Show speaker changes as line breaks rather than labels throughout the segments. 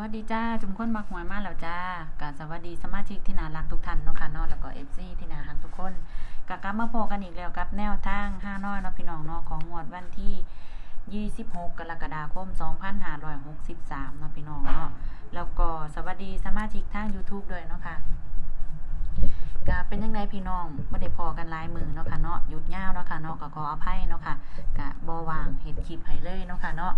วัสดีจ้า จุ่มคนมักหวยมาแล้วจ้ากาสวัสดีสมาชิกที่น่ารักทุกท่านเนาะค่ะเนาะแล้วก็เอฟซีที่น่ารักทุกคนกะกลับมาพบกันอีกแล้วกับแนวทางห้าน้อยเนาะพี่น้องเนาะของงวดวันที่ 26 กรกฎาคม 2563เนาะพี่น้องเนาะแล้วก็สวัสดีสมาชิกทาง YouTube ด้วยเนาะค่ะกะเป็นยังไงพี่น้องไม่ได้พอกันลายมือเนาะค่ะเนาะหยุดยาวเนาะค่ะเนาะก็ขออภัยเนาะค่ะกะบ่วางเห็ดคลิปให้เลยเนาะค่ะเนาะ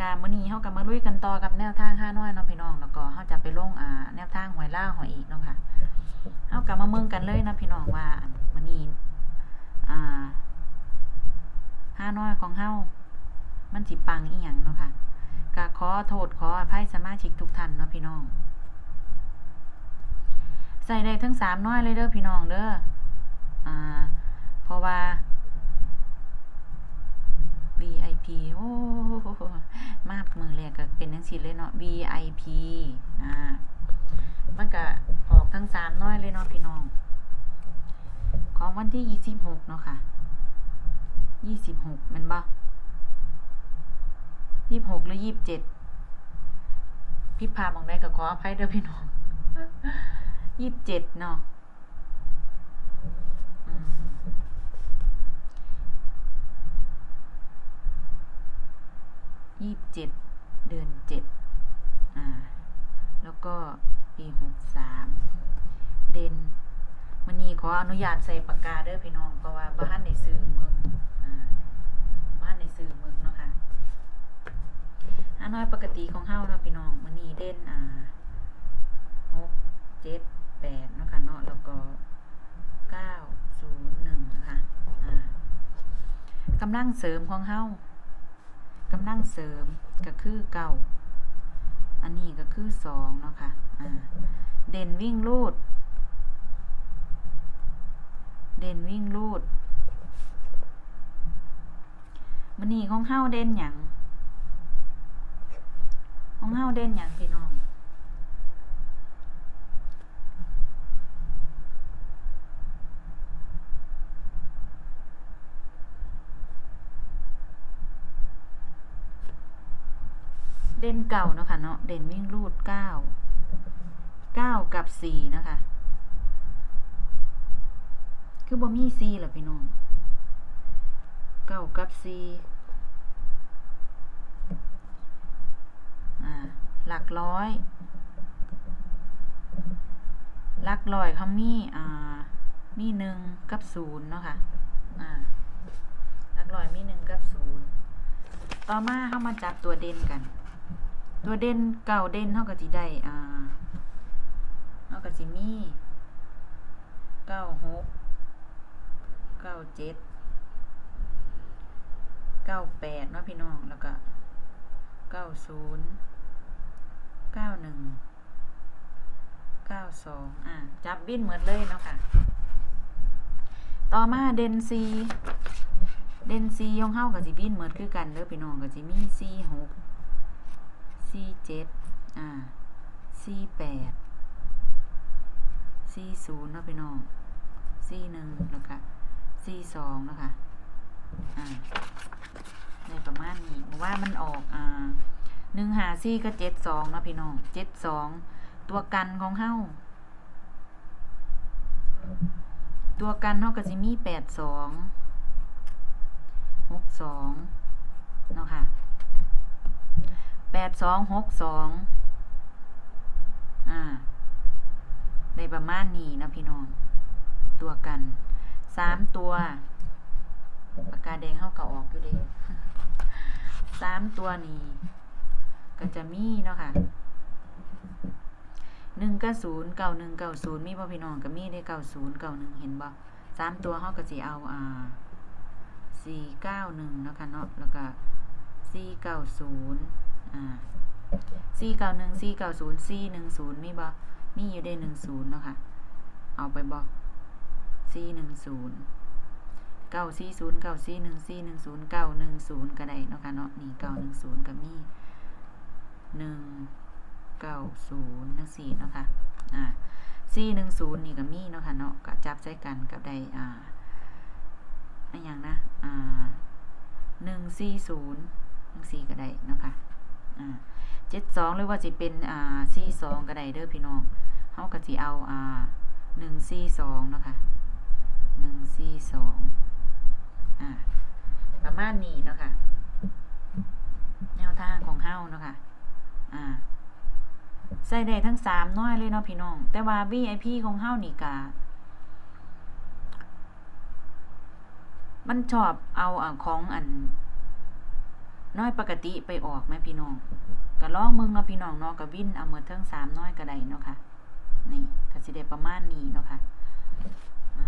กะมื้อนี้เฮาก็มาลุยกันต่อกับแนวทางห้าน้อยเนาะพี่น้องแล้วก็เฮาจะไปลงอ่าแนวทางหวยล่าหวยอีกเนาะค่ะเฮากลับมาเมืองกันเลยเนาะพี่น้องว่ามื้อนี้อ่าห้าน้อยของเฮามันสิปังอีหยังเนาะค่ะกะขอโทษขออภัยสมาชิกทุกท่านเนาะพี่น้องใส่ได้ทั้งสามน้อยเลยเด้อพี่น้องเด้ออ่าเพราะว่า VIP โอ้มากมือแรกก็เป็นทั้งสิเลยเนาะ VIP อ่ามันก็ออกทั้งสามน้อยเลยเนาะพี่น้อง ของวันที่ยี่สิบหกเนาะค่ะยี่สิบหกมันบ่ยี่สิบหกหรือยี่สิบเจ็ดพี่พามองได้ก็ขออภัยเด้อพี่น้องยี่สิบเจ็ดเนาะอืม ยี่สิบเจ็ดเดือนเจ็ดอ่าแล้วก็ปีหกสามเดนมันนี้ขออนุญาตใส่ปากกาเด้อพี่น้องเพราะว่าบ้านในซื้อมึกอ่าบ้านในซื้อมึกเนาะค่ะอาน้อยปกติของเฮาเนาะพี่น้องมันนี้เด่นอ่าหกเจ็ดแปดเนาะคะเนาะแล้วก็เก้าศูนย์หนึ่งนะคะอ่ากำลังเสริมของเฮาำลังเสริมก็คือเก้าอันนี้ก็คือสองเนาะค่ะอ่าเด่นวิ่งลูด เด่นวิ่งลูดมันนี่ของเฮาเด่นอย่างของเฮาเด่นอย่างพี่น้อง เด่นเก่าเนาะค่ะเนาะเด่นวิ่งรูดเก้าเก้ากับสี่นะคะ คือบ่มีสี่หรอพี่น้องเก้ากับสี่อ่าหลักร้อยหลักร้อยเขามีอ่ามีหนึ่งกับศูนย์เนาะค่ะอ่าหลักร้อยมีหนึ่งกับศูนย์ต่อมาเข้ามาจับตัวเด่นกัน ตัวเด่นเก่าเด่นเท่ากับจีได้อ่าเท่ากับจีมีเก้าหกเก้าเจ็ดเก้าแปดเนาะพี่น้องแล้วก็เก้าศูนย์เก้าหนึ่งเก้าสองอ่าจับบินเหมือนเลยเนาะค่ะ ต่อมาเดนซีเดนซีของเฮากับจีบินเหมือนคือกันเด้อพี่น้องกับจีมีซีหก ซีเจ็ดอ่าซีแปดซีศูนย์นาะพี่น้องซีหนึ่งแล้วก็ซีสองนะคะอ่าในประมาณนี้ว่ามันออกอ่าหนึ่งหาซีก็เจ็ดสองนาะพี่น้องเจ็ดสองตัวกันของเฮาตัวกันเฮาก็สิมี่แปดสองหกสองเนาะค่ะ แปดสองหกสองอ่าในประมาณนี้นะพี่น้อง ตัวกันสามตัวปากกาแดงเข้าก่าออกอยู่เดีสามตัวนี้ ก็จะมีเนาะค่ะหนึ่งก็ศูนย์เก้าหนึ่งเก้าศูนย์มีบ่พี่น้องก็มีได้เก้าศูนย์เก้าหนึ่งเห็นบ่สามตัวเขาก็จะเอาอ่าสี่เก้าหนึ่งเนาะค่ะเนาะแล้วก็สี่เก้าศูนย์ อ่าสี่เก้าหนึ่งสี่เก้าศูนย์สี่หนึ่งศูนย์มีบ่มีอยู่ได้หนึ่งศูนย์เนาะค่ะ เอาไปบ่สี่หนึ่งศูนย์เก้าสี่ศูนย์เก้าสี่หนึ่งสี่หนึ่งศูนย์เก้าหนึ่งศูนย์ก็ได้เนาะค่ะเนาะนี่เก้าหนึ่งศูนย์ก็มีหนึ่งเก้าศูนย์นังสี่เนาะค่ะอ่าสี่หนึ่งศูนย์นี่ก็มีเนาะค่ะเนาะก็จับใช้กันกับได้อ่าอะไรอย่างนะอ่าหนึ่งสี่ศูนย์หนึ่งสี่ก็ได้เนาะค่ะอ่า เจ็ดสองหรือว่าสิเป็นอ่าสี่สองก็ได้เด้อพี่น้องเฮาก็สิเอาอ่าหนึ่งสี่สองนะคะหนึ่งสี่สองอ่าประมาณนี้นะค่ะ แนวทางของเฮาเนาะค่ะอ่าใส่ได้ทั้งสามน้อยเลยเนาะพี่น้อง แต่ว่า VIP ของเฮานี่กะมันชอบเอาอ่าของอัน น้อยปกติไปออกไหมพี่น้องก็ลองมึงเนาะพี่น้องเนาะก็วินเอาเมื่อเทิงสามน้อยก็ได้เนาะค่ะนี่ก็สิได้ประมาณนี้เนาะค่ะอ่า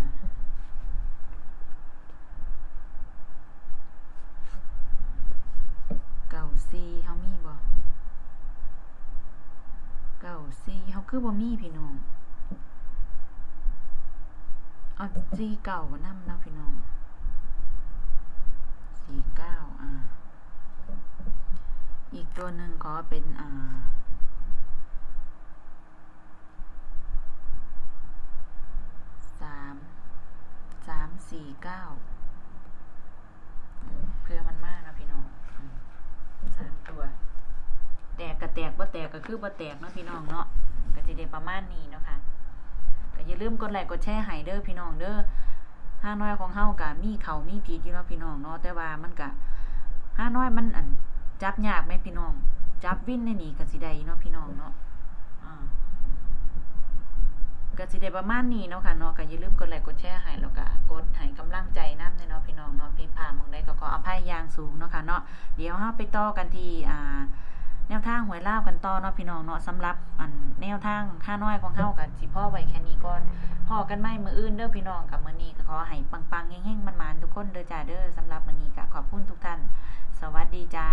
เก้าสี่เฮามีบ่เก้าสี่เฮาคือบ่มีพี่น้องเอาสี่เก้าบ่นำเนาะพี่น้อง สี่เก้าอ่า อีก ตัวหนึ่งขอเป็นอ่าสามสามสี่เก้าเพื่อมันมากนะพี่น้องสามตัว แตกก็แตกบ่าแตกก็คือบ่าแตกเนาะพี่น้องเนาะก็จะได้ประมาณนี้เนาะค่ะก็อย่าลืมกดไลค์กดแชร์ให้เด้อพี่น้องเด้อห้าน้อยของเฮากะมีเขามีผิดอยู่เนาะพี่น้องเนาะแต่ว่ามันกะห้าน้อยมันอัน จับยากไหมพี่น้อง จับวินในนี้กสิได้เนาะพี่น้องเนาะกสิได้ประมาณนี้เนาะค่ะเนาะก็อย่าลืมกดไลค์กดแชร์ให้แล้วก็กดให้กำลังใจนำเนาะพี่น้องเนาะพี่พลามองได้ก็ขออภัยอย่างสูงเนาะค่ะเนาะเดี๋ยวเฮาไปต่อกันที่อ่า แนวทางหวยลาวกันต่อเนาะพี่น้องเนาะสำหรับอันแนวทางค่าน้อยของเฮากันสิพ่อไว้แค่นี้ก่อนพอกันไหม่มืออื่นเด้อพี่น้องกับมือนี้ก็ขอให้ปังๆแฮงๆมันๆทุกคนเด้อจ้าเด้อสำหรับมือนี้ก็ขอบคุณทุกท่าน สวัสดีจ้า